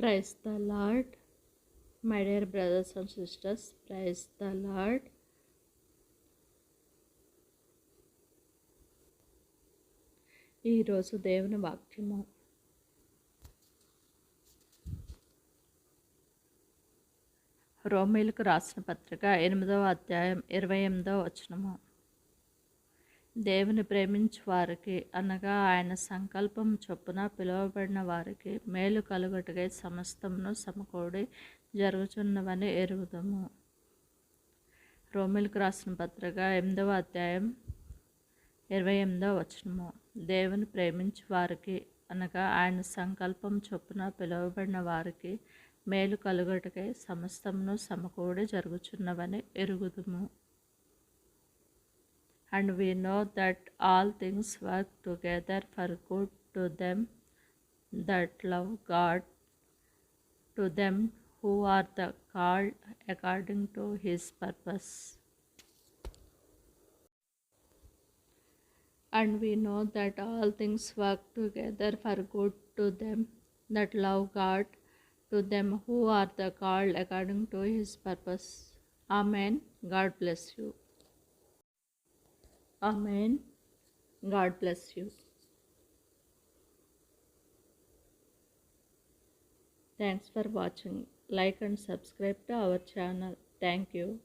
Praise the Lord my dear brothers and sisters praise the Lord. ఈరోజు దేవుని వాక్యము. రోమిలకు రాసిన పత్రిక ఎనిమిదవ అధ్యాయం ఇరవై ఎనిమిదవ వచనము. దేవుని ప్రేమించు వారికి అనగా ఆయన సంకల్పం చొప్పున పిలువబడిన వారికి మేలు కలుగటకై సమస్తమును సమకూడి జరుగుచున్నవని ఎరుగుదము. రోమిల్కు రాసిన పత్రిక ఎనిమిదవ అధ్యాయం ఇరవై ఎనిమిదవ వచనము. దేవుని ప్రేమించు వారికి అనగా ఆయన సంకల్పం చొప్పున పిలువబడిన వారికి మేలు కలుగటకై సమస్తమును సమకూడి జరుగుచున్నవని ఎరుగుదుము. And we know that all things work together for good to them that love God, to them who are the called according to his purpose. And we know that all things work together for good to them that love God, to them who are the called according to his purpose. Amen. God bless you. Amen. God bless you. Thanks for watching. Like and subscribe to our channel. Thank you.